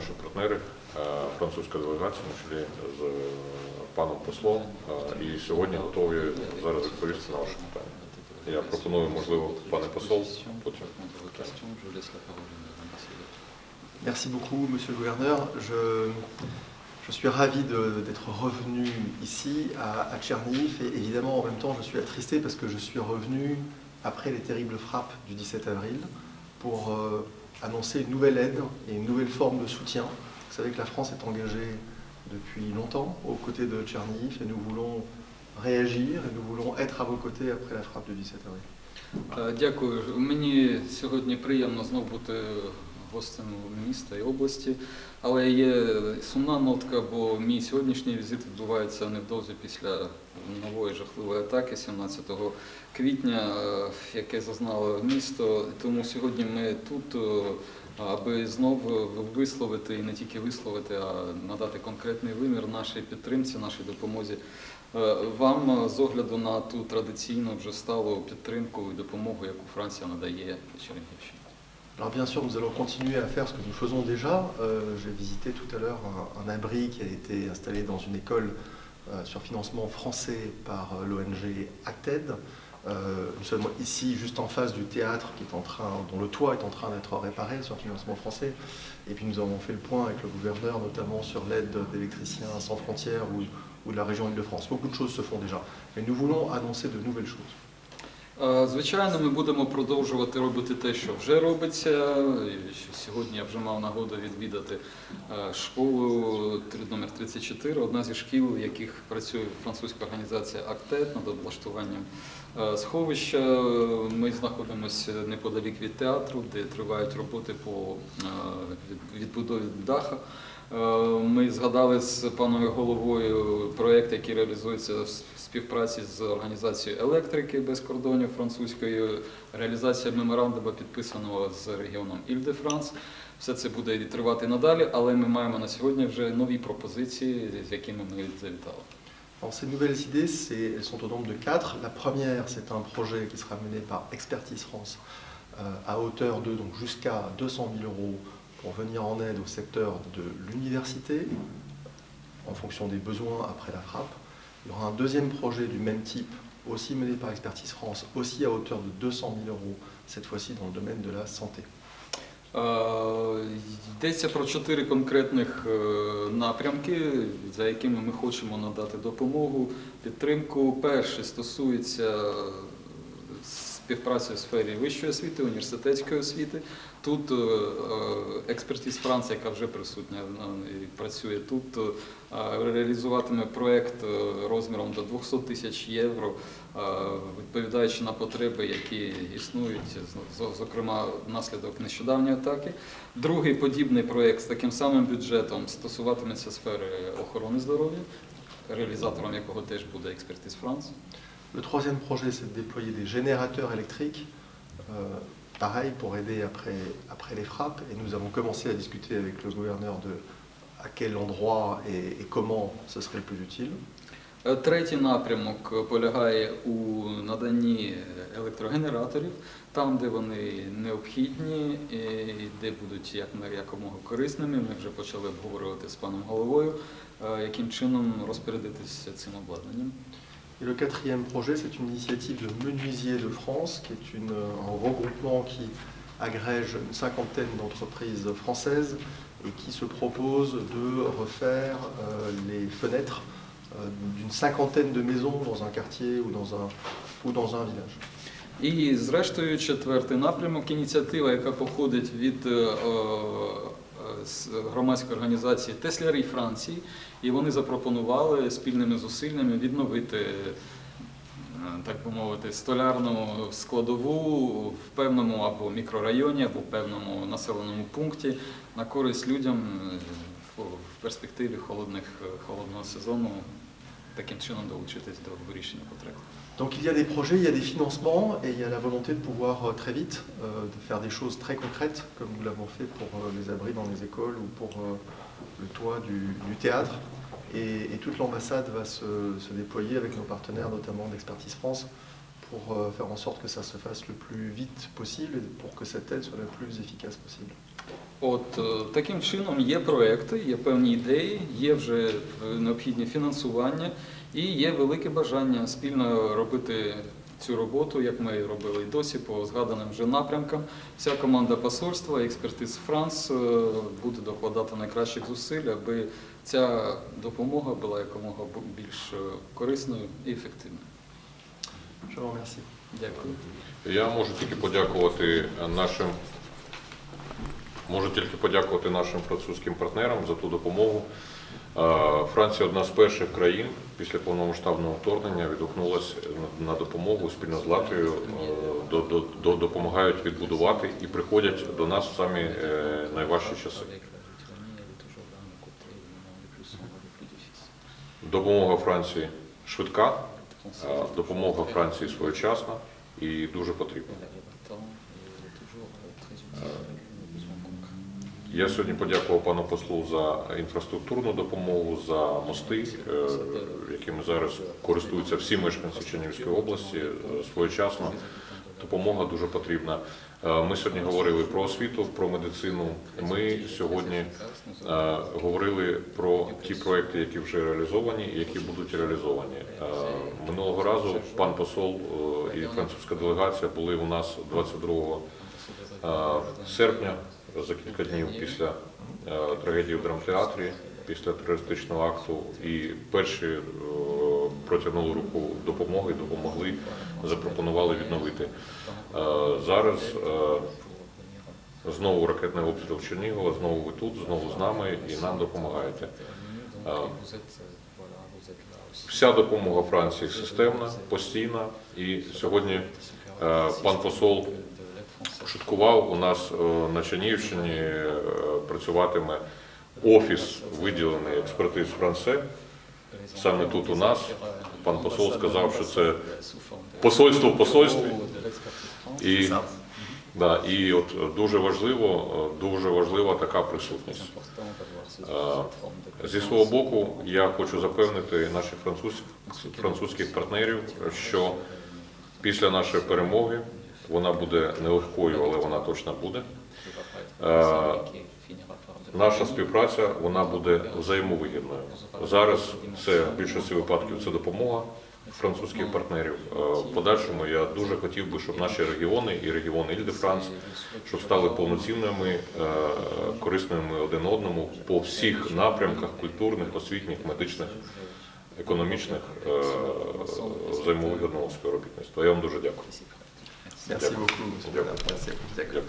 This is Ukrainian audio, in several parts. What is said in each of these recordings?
наші партнери, е, французька делегація на чолі з е, паном послом, е, і сьогодні готові зараз відповісти на ваші питання. Я пропоную, можливо, пане посол, потім. Merci beaucoup, Monsieur le Gouverneur. Je, je suis ravi de- d'être revenu ici à, à Tcherniv et évidemment en même temps je suis attristé parce que je suis revenu après les terribles frappes du 17 avril pour euh, annoncer une nouvelle aide et une nouvelle forme de soutien. Vous savez que la France est engagée depuis longtemps aux côtés de Tcherniv et nous voulons réagir et nous voulons être à vos côtés après la frappe du 17 avril. Е, Дякую. Мені сьогодні приємно знов бути гостем міста і області, але є сумна нотка, бо мій сьогоднішній візит відбувається невдовзі після нової жахливої атаки 17 квітня, е, яке зазнало місто. Тому сьогодні ми тут, е, аби знов висловити і не тільки висловити, а надати конкретний вимір нашій підтримці, нашій допомозі Е, Вам з огляду на ту традиційну вже сталу підтримку і допомогу, яку Франція надає Чернігівщині. Alors bien sûr, nous allons continuer à faire ce que nous faisons déjà. Euh, J'ai visité tout à l'heure un, abri qui a été installé dans une école euh, sur financement français par euh, l'ONG Acted. Nous sommes ici juste en face du théâtre dont le toit est en train d'être réparé sur financement français. Et puis nous avons fait le point avec le gouverneur, notamment sur l'aide d'électriciens sans frontières ou, ou de la région Île-de-France. Beaucoup de choses se font déjà. Mais nous voulons annoncer de nouvelles choses. Звичайно, ми будемо продовжувати робити те, що вже робиться. Сьогодні я вже мав нагоду відвідати школу номер 34, одна зі шкіл, в яких працює французька організація АКТЕТ над облаштуванням сховища. Ми знаходимося неподалік від театру, де тривають роботи по відбудові даха. Е, Ми згадали з паном головою проєкт, який реалізується в співпраці з організацією електрики без кордонів французькою, реалізація меморандуму підписаного з регіоном Іль-де-Франс. Все це буде тривати надалі, але ми маємо на сьогодні вже нові пропозиції, з якими ми завітали. Alors, ces nouvelles idées, elles sont au nombre de quatre. La première, c'est un projet qui sera mené par Expertise France euh, à hauteur de donc jusqu'à 200 000 euros pour venir en aide au secteur de l'université en fonction des besoins après la frappe. Il y aura un deuxième projet du même type, aussi mené par Expertise France, aussi à hauteur de 200 000 euros, cette fois-ci dans le domaine de la santé. Е, Йдеться про чотири конкретних е, напрямки, за якими ми хочемо надати допомогу, підтримку. Перший стосується співпраці у сфері вищої освіти, університетської освіти. Тут е, е, експертіз Франції, яка вже присутня е, і працює тут, реалізуватиме проєкт розміром до 200 тисяч євро, відповідаючи на потреби, які існують, зокрема внаслідок нещодавньої атаки. Другий подібний проєкт з таким самим бюджетом стосуватиметься сфери охорони здоров'я, реалізатором якого теж буде експертіз Франції. Le troisième projet, c'est de déployer des générateurs électriques, euh, pareil, pour aider après, après les frappes. Et nous avons commencé à discuter avec le gouverneur de à quel endroit et, et comment ce serait le plus utile. Е, Третій напрямок полягає у наданні електрогенераторів, там, де вони необхідні, і де будуть якомога корисними. Ми вже почали обговорювати з паном головою, е, яким чином розпорядитися цим обладнанням. Et le quatrième projet, c'est une initiative de Menuisiers de France, qui est une, un regroupement qui agrège une cinquantaine d'entreprises françaises et qui se propose de refaire euh, les fenêtres euh, d'une cinquantaine de maisons dans un quartier ou dans un, ou dans un village. І зрештою, четвертий напрямок ініціатива, яка походить від е, е, З громадської організації Теслярі Франції, і вони запропонували спільними зусиллями відновити, е, так би мовити, столярну складову в певному або мікрорайоні, або в певному населеному пункті на користь людям е, в- перспективі холодних, холодного сезону, таким чином долучитись до вирішення потреб. Donc il y a des projets, il y a des financements et il y a la volonté de pouvoir euh, très vite euh, de faire des choses très concrètes comme nous l'avons fait pour euh, les abris dans les écoles ou pour euh, le toit du, du théâtre. Et, et toute l'ambassade va se, se déployer avec nos partenaires, notamment d'Expertise France, pour euh, faire en sorte que ça se fasse le plus vite possible et pour que cette aide soit la plus efficace possible. От е, таким чином є проекти, є певні ідеї, є вже е, необхідні фінансування І є велике бажання спільно робити цю роботу, як ми робили і досі, по згаданим вже напрямкам. Вся команда посольства, експертиз Франс е, буде докладати найкращих зусиль, аби ця допомога була якомога більш е, корисною і ефективною. Je. Дякую. Я можу тільки подякувати нашим. Можу тільки подякувати нашим французьким партнерам за ту допомогу. Франція одна з перших країн після повномасштабного вторгнення відгукнулася на допомогу спільно з Латвією, е, до, до, до, допомагають відбудувати і приходять до нас в самі е, найважчі часи. Допомога Франції швидка, допомога Франції своєчасна і дуже потрібна. Я сьогодні подякував пану послу за інфраструктурну допомогу, за мости, е, якими зараз користуються всі мешканці Чернігівської області е, своєчасно. Допомога дуже потрібна. Е, Ми сьогодні говорили про освіту, про медицину. Ми сьогодні говорили про ті проекти, які вже реалізовані і які будуть реалізовані. Минулого разу пан посол і французька делегація були у нас 22 е, серпня, за кілька днів після е, трагедії в драмтеатрі, після терористичного акту. І перші е, протягнули руку допомоги, допомогли, запропонували відновити. Е, Зараз знову ракетний обстріл Чернігова, знову ви тут, знову з нами і нам допомагаєте. Вся допомога Франції системна, постійна. І сьогодні пан посол шуткував. У нас е, на Чернігівщині е, працюватиме офіс виділений експертиз Франце. Саме тут у нас пан посол сказав, що це посольство в посольстві. І, да, і от дуже важливо, дуже важлива така присутність. Е, Зі свого боку, я хочу запевнити наших француз- французьких партнерів, що після нашої перемоги вона буде нелегкою, але вона точно буде. Е, Наша співпраця вона буде взаємовигідною. Зараз це в більшості випадків це допомога французьких партнерів. Е, В подальшому я дуже хотів би, щоб наші регіони і регіони Іль де Франс, щоб стали повноцінними, е, корисними один одному по всіх напрямках культурних, освітніх, медичних, економічних взаємовигідного співробітництва. Я вам дуже дякую. Merci Дякую. beaucoup, monsieur Дякую.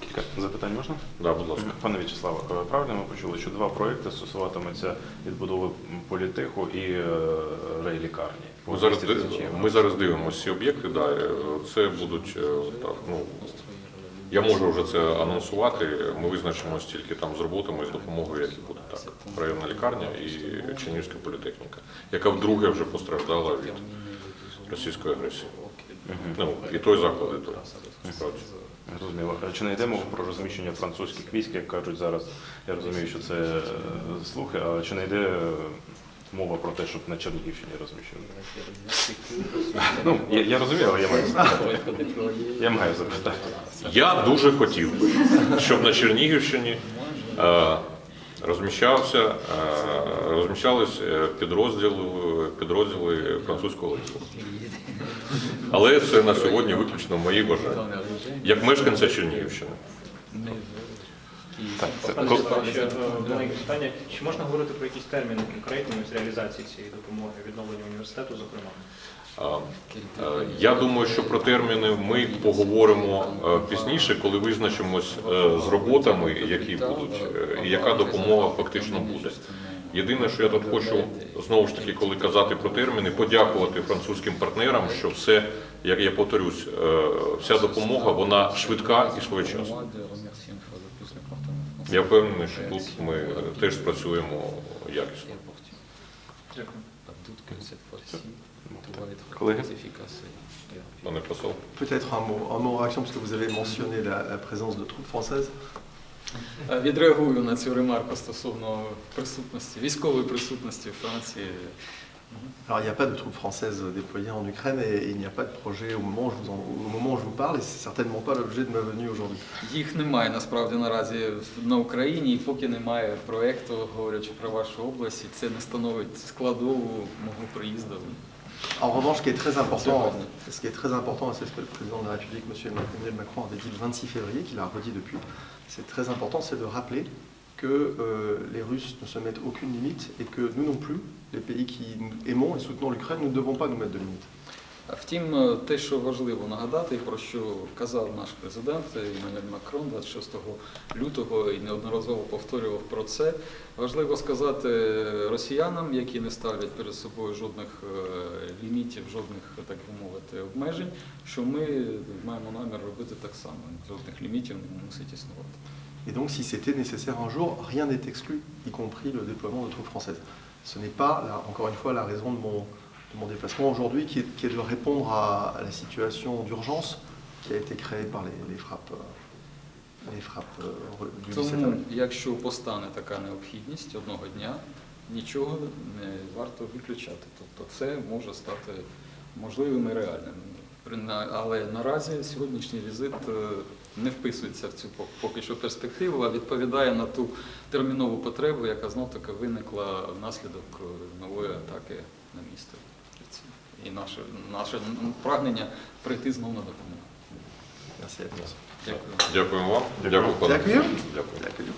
Кілька запитань можна? Да, будь ласка. Пане В'ячеславе, е, правильно ми почули, що два проекти стосуватимуться відбудови політеху і е, рейлікарні? Ми зараз, 200 тисяч євро. ми зараз дивимося ці об'єкти. Да, е, це будуть так. Ну я можу вже це анонсувати. Ми визначимося тільки там з роботами з допомогою, які буде так. Районна лікарня і Чернігівська політехніка, яка вдруге вже постраждала від російської агресії. Ну і той заклад, і той. Справді. Зрозуміло. А Чи не йде мова про розміщення французьких військ, як кажуть зараз? Я розумію, що це е, слухи, а чи не йде е, мова про те, щоб на Чернігівщині розміщувати? Ну, я, я розумію, але я маю запитати. Я маю запитати. Я дуже хотів би, щоб на Чернігівщині е, розміщався, е, розміщались е, підрозділи, підрозділи французького війська. Але це на сьогодні виключно мої бажання, як мешканця Чернігівщини. Так, це ще питання. Чи можна говорити про якісь терміни конкретні з реалізації цієї допомоги, відновлення університету, зокрема? Я думаю, що про терміни ми поговоримо е, пізніше, коли визначимось е, з роботами, які будуть, е, і яка допомога фактично буде. Єдине, що я тут хочу знову ж таки, коли казати про терміни, подякувати французьким партнерам, що все, як я повторюсь, е, вся допомога вона швидка і своєчасна. Я впевнений, що тут ми е, теж спрацюємо якісно. Дякую. Колеги? Пане посол. Peut-être un mot, un mot en réaction, parce que vous avez mentionné la, la présence de troupes françaises. Е, Відреагую на цю ремарку стосовно присутності, військової присутності Франції Alors, il n'y a pas de troupes françaises déployées en Ukraine et il n'y a pas de projet au moment où je vous, en- au moment où je vous parle et c'est certainement pas l'objet de ma venue aujourd'hui. Їх немає насправді наразі на Україні, і поки немає проєкту, говорячи про вашу область, і це не становить складову мого приїзду. En revanche, ce qui est très important, et c'est ce que le président de la République, M. Emmanuel Macron, avait dit le 26 février, qu'il a redit depuis, c'est très important, c'est de rappeler que euh, les Russes ne se mettent aucune limite et que nous non plus, les pays qui aimons et soutenons l'Ukraine, nous ne devons pas nous mettre de limite. Втім, е, те, що важливо нагадати, про що казав наш президент Еммануель Макрон 26 лютого і неодноразово повторював про це. Важливо сказати росіянам, які не ставлять перед собою жодних е, лімітів, жодних, так мовити, обмежень, що ми маємо намір робити так само. Жодних лімітів не мусить існувати. Et donc, si c'était nécessaire un jour, rien n'est exclu, y compris le déploiement de troupes françaises. Ce n'est pas, là, encore une fois, la raison de mon, mon déplacement aujourd'hui, qui qui est de répondre à, à la situation d'urgence qui a été créée par les, les frappes, euh, les frappes euh, du Тому, якщо постане така необхідність одного дня, нічого не варто виключати. Тобто це може стати можливим і реальним. Але наразі сьогоднішній візит е, не вписується в цю поки що перспективу, а відповідає на ту термінову потребу, яка знов таки виникла внаслідок е, нової атаки на місто. І наше, наше прагнення прийти знов на допомогу. Дякую. Дякуємо вам. Дякую, пане. Дякую. Дякую. Дякую.